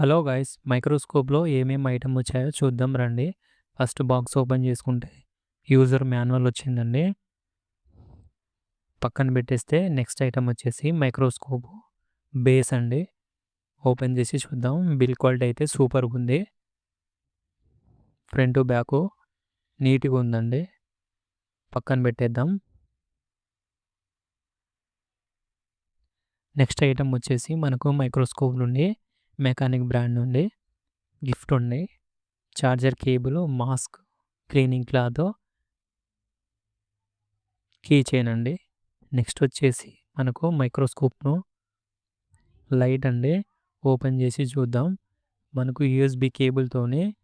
Hello guys మైక్రోస్కోప్లో ఏమేమి item వచ్చాయో చూద్దాం రండి. ఫస్ట్ బాక్స్ ఓపెన్ చేసుకుంటే యూజర్ మాన్యువల్ వచ్చిందండి. పక్కన పెట్టేస్తే నెక్స్ట్ ఐటమ్ వచ్చేసి మైక్రోస్కోప్ బేస్ అండి. ఓపెన్ చేసి చూద్దాం. బిల్ క్వాలిటీ అయితే సూపర్గా ఉంది. ఫ్రంట్ బ్యాక్ నీట్గా ఉందండి. పక్కన పెట్టేద్దాం. నెక్స్ట్ ఐటమ్ వచ్చేసి మనకు మైక్రోస్కోప్ నుండి మెకానిక్ బ్రాండ్ నుండి గిఫ్ట్ ఉంది. Charger cable mask cleaning cloth key chain అండి. నెక్స్ట్ వచ్చేసి మనకు మైక్రోస్కోప్ను లైట్ అండి. ఓపెన్ చేసి చూద్దాం. మనకు యూఎస్బి కేబుల్తోనే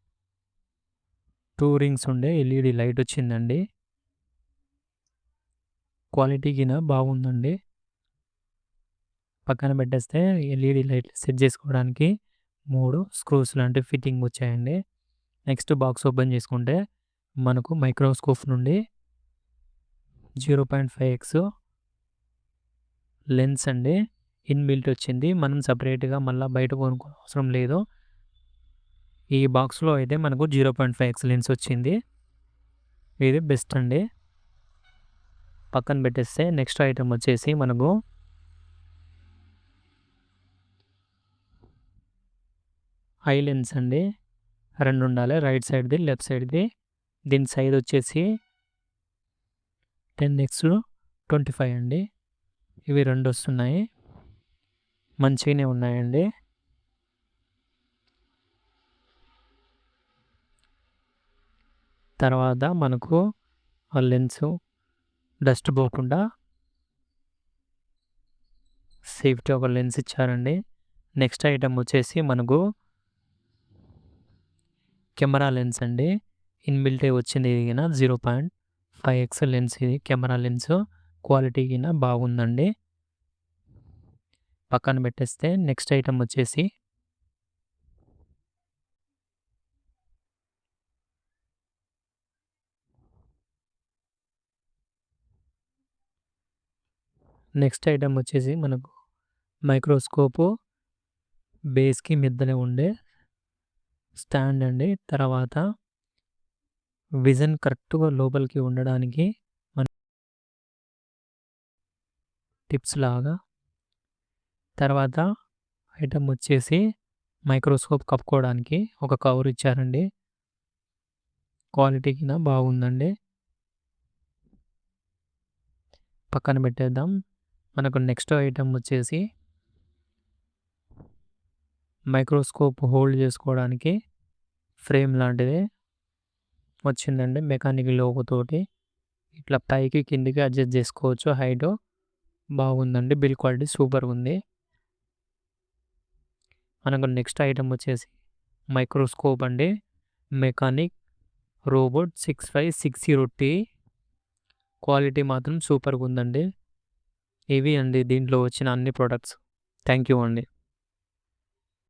టూ రింగ్స్ ఉండే ఎల్ఈడి లైట్ వచ్చిందండి. క్వాలిటీ గిన బాగుందండి. పక్కన పెట్టేస్తే ఎల్ఈడి లైట్లు సెట్ చేసుకోవడానికి మూడు స్క్రూస్ లాంటి ఫిట్టింగ్ వచ్చాయండి. నెక్స్ట్ బాక్స్ ఓపెన్ చేసుకుంటే మనకు మైక్రోస్కోప్ నుండి zero point five X lens అండి ఇన్బిల్ట్ వచ్చింది. మనం సపరేట్గా మళ్ళీ బయట కొనుక్కో అవసరం లేదు. ఈ బాక్స్లో అయితే మనకు zero point five X lens వచ్చింది. ఇది బెస్ట్ అండి. పక్కన పెట్టేస్తే నెక్స్ట్ ఐటమ్ వచ్చేసి మనకు ఐ లెన్స్ అండి. రెండు ఉండాలి రైట్ సైడ్ది లెఫ్ట్ సైడ్ది. దీని సైజ్ వచ్చేసి టెన్ ఎక్స్ ట్వంటీ ఫైవ్ అండి. ఇవి రెండు వస్తున్నాయి మంచిగానే ఉన్నాయండి. తర్వాత మనకు ఆ లెన్స్ డస్ట్ పోకుండా సేఫ్టీ ఒక లెన్స్ ఇచ్చారండి. నెక్స్ట్ ఐటమ్ వచ్చేసి మనకు కెమెరా లెన్స్ అండి. ఇన్బిల్టే వచ్చింది ఇది zero point five X lens ఇది కెమెరా లెన్స్. క్వాలిటీ కింద బాగుందండి. పక్కన పెట్టేస్తే నెక్స్ట్ ఐటమ్ వచ్చేసి నెక్స్ట్ ఐటమ్ వచ్చేసి మనకు మైక్రోస్కోపు బేస్కి మిద్దనే ఉండే స్టాండ్ అండి. తర్వాత విజన్ కరెక్ట్గా లోపలికి ఉండడానికి మన టిప్స్ లాగా తర్వాత ఐటమ్ వచ్చేసి మైక్రోస్కోప్ కప్పుకోవడానికి ఒక కవర్ ఇచ్చారండి. క్వాలిటీ కింద బాగుందండి. పక్కన పెట్టేద్దాం. మనకు నెక్స్ట్ ఐటమ్ వచ్చేసి మైక్రోస్కోప్ హోల్డ్ చేసుకోవడానికి ఫ్రేమ్ లాంటిది వచ్చిందండి మెకానిక్ లోగోతోటి ఇట్లా పైకి కిందికి అడ్జస్ట్ చేసుకోవచ్చు. హైట్ బాగుందండి. బిల్ క్వాలిటీ సూపర్ ఉంది. మనకు నెక్స్ట్ ఐటమ్ వచ్చేసి మైక్రోస్కోప్ అండి. Mechanic robot six five six zero T. Quality మాత్రం సూపర్గా ఉందండి ఇవి అండి దీంట్లో వచ్చిన అన్ని ప్రొడక్ట్స్. థ్యాంక్ యూ అండి.